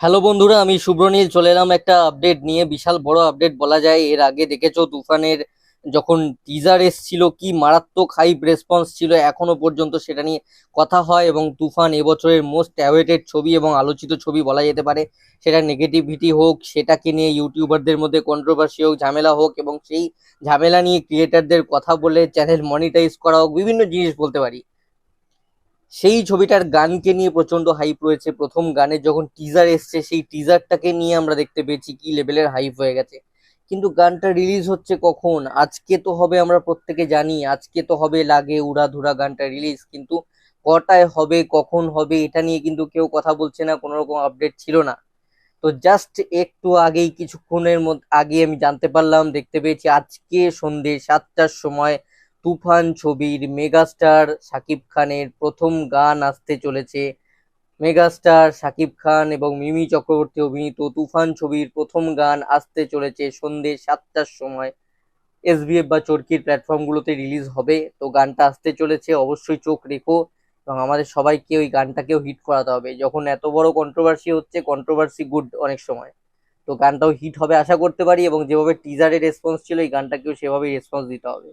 Hello বন্ধুরা, আমি শুভ্রনীল চলে এলাম একটা আপডেট নিয়ে। বিশাল বড় আপডেট বলা যায়। এর আগে দেখেছ তুফানের যখন টিজার এসছিল, কি মারাত্মক হাইপ রেসপন্স ছিল, এখনও পর্যন্ত সেটা নিয়ে কথা হয় এবং তুফান এবছরের মোস্ট অ্যাওয়েটেড ছবি এবং আলোচিত ছবি বলা যেতে পারে। সেটা নেগেটিভিটি হোক, সেটাকে নিয়ে ইউটিউবারদের মধ্যে কন্ট্রোভার্সি হোক, ঝামেলা হোক এবং সেই ঝামেলা নিয়ে ক্রিয়েটারদের কথা বলে চ্যানেল মনিটাইজ করা হোক, বিভিন্ন জিনিস বলতে পারি। সেই ছবিটার গানকে নিয়ে প্রচণ্ড হাইপ রয়েছে। প্রথম গানের যখন টিজার এসছে, সেই টিজারটাকে নিয়ে আমরা দেখতে পেয়েছি কি লেভেলের হাইপ হয়ে গেছে। কিন্তু গানটা রিলিজ হচ্ছে কখন? আজকে তো হবে আমরা প্রত্যেকে জানি, আজকে তো হবে লাগে উড়াধুরা গানটা রিলিজ কিন্তু কটায় হবে, কখন হবে, এটা নিয়ে কিন্তু কেউ কথা বলছে না কোনো রকম আপডেট ছিল না। তো জাস্ট একটু আগেই কিছুক্ষণের মধ্যে, আগে আমি জানতে পারলাম, দেখতে পেয়েছি আজকে সন্ধে সাতটার সময় তুফান ছবির মেগাস্টার শাকিব খানের প্রথম গান আসতে চলেছে। মেগাস্টার শাকিব খান এবং মিমি চক্রবর্তী অভিনীত তুফান ছবির প্রথম গান আসতে চলেছে সন্ধে সাতটার সময়। এসবিএফ বা চরকির প্ল্যাটফর্মগুলোতে রিলিজ হবে, তো গানটা আসতে চলেছে, অবশ্যই চোখ রেখো এবং আমাদের সবাইকে ওই গানটাকেও হিট করাতে হবে। যখন এত বড় কন্ট্রোভার্সি হচ্ছে কন্ট্রোভার্সি গুড অনেক সময়। তো গানটাও হিট হবে আশা করতে পারি এবং যেভাবে টিজারের রেসপন্স ছিল, এই গানটাকেও সেভাবেই রেসপন্স দিতে হবে।